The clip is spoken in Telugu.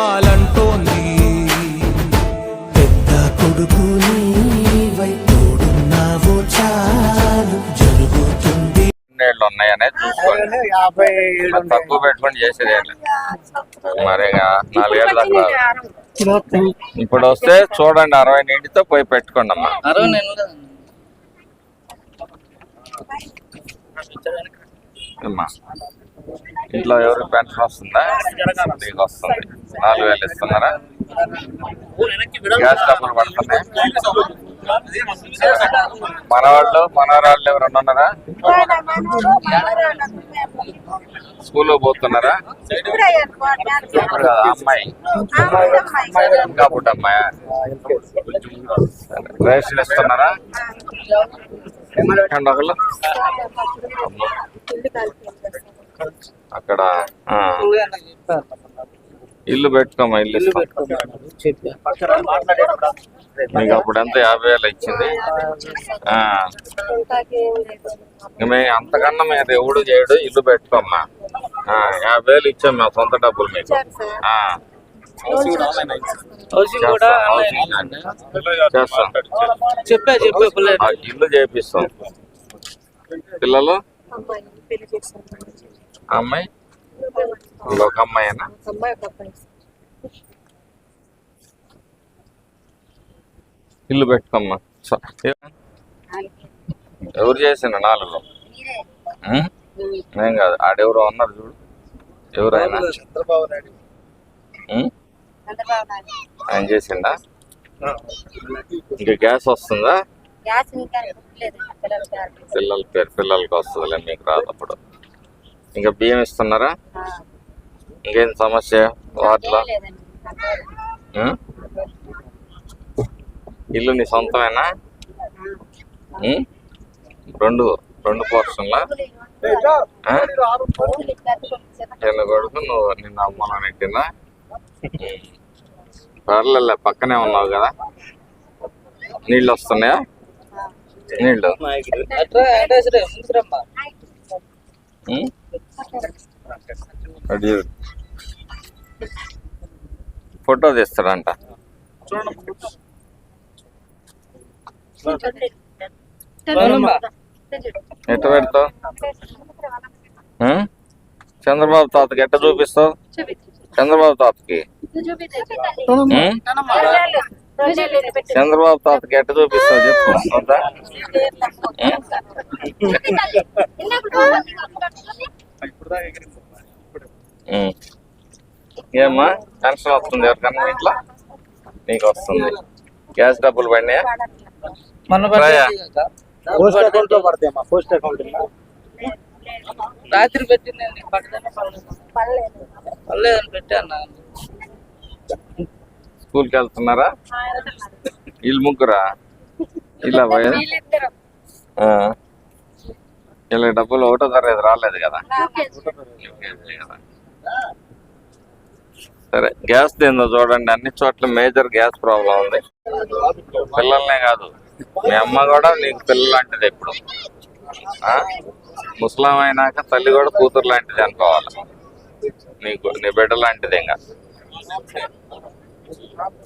గెలవాలంటోంది పెద్ద కొడుకు నీవై తోడున్నావు చాలు జరుగుతుంది. నీళ్ళు ఉన్నాయనే చూసుకోండి తక్కువ పెట్టుకొని చేసేది ఏం లేదు. మరి ఇక నాలుగేళ్ళ దాకా. ఇప్పుడు వస్తే చూడండి అరవై నీటితో పోయి పెట్టుకోండి అమ్మా అమ్మా ఇంట్లో ఎవరికి పెన్షన్ వస్తుందా? నీకు వస్తుంది. నాలుగు వేలు ఇస్తున్నారా? గ్యాస్ డబ్బులు పడుతున్నాయి? మనవాళ్ళు మనవరాళ్ళు ఎవరన్నా ఉన్నారా? స్కూల్లో పోతున్నారా? అమ్మాయి. ఇంకా పుట్ట అమ్మాయి? రేషన్ ఇస్తున్నారా? ఒకళ్ళు. అక్కడ ఇల్లు పెట్టుకోమా ఇల్లు. మీకు అప్పుడు ఎంత? యాభై వేలు ఇచ్చింది. అంతకన్నా మీరు ఎవడు చేయడు ఇల్లు పెట్టుకోమ్మా. ఆ, యాభై వేలు ఇచ్చాం మేము సొంత డబ్బులు మీకు. చెప్పా చెప్పా ఇల్లు చేపిస్తాం. పిల్లలు? అమ్మాయి? ఇంకొక అమ్మాయినా? ఇల్లు పెట్టుకోమ్మా. ఎవరు చేసిన నాలుగు? ఏం కాదు. ఆడెవరో ఉన్నారు చూడు. ఎవరైనా? చంద్రబాబు నాయుడు. ఉం? ఆయన చేసిండా? ఇంకా గ్యాస్ వస్తుందా? గ్యాస్ ఇంకా లేదు పిల్లల పేరు పిల్లలకి వస్తుందిలే మీకు రాదు అప్పుడు. ఇంకా బియ్యం ఇస్తున్నారా? ఇంకేం సమస్య? వాటిలో? ఇల్లు నీ సొంతమేనా? రెండు రెండు పోర్షన్లా? ఆ? చిన్న కొడుకు నువ్వు నిన్న అమ్మలో నెట్టిందా ఉం. పర్లేదులే పక్కనే ఉన్నావు కదా. నీళ్ళు వస్తున్నాయా? నీళ్ళు. ఫోటో తీస్తాడంట. ఎట్ట పెడతావు? చంద్రబాబు తాతకి ఎట్ట చూపిస్తావు? చంద్రబాబు తాతకి? చంద్రబాబు తాతకి ఎట్ట చూపిస్తావు చెప్పు. ఏమ్మా? పెన్షన్ వస్తుంది ఎవరికన్నా ఇంట్లో? నీకు వస్తుంది. గ్యాస్ డబ్బులు పడినాయా. పోస్ట్ అకౌంట్లో పడతాయమ్మా పోస్ట్ అకౌంట్ రాత్రి పెట్టింది పడతానే పర్లేదని పెట్టాను స్కూల్కి వెళ్తున్నారా వీళ్ళు ముగ్గురా ఇలా పోయా ఇలా డబ్బులు ఒకటో తరగతి రాలేదు కదా. సరే గ్యాస్ ఏందో చూడండి. అన్ని చోట్ల మేజర్ గ్యాస్ ప్రాబ్లం ఉంది. పిల్లల్నే కాదు. మీ అమ్మ కూడా నీకు పిల్లలు లాంటిది ఇప్పుడు ఆ? ముసలాం అయినాక తల్లి కూడా కూతురు లాంటిది అనుకోవాలి. నీకు నీ బిడ్డ లాంటిది ఇంకా. Ich habe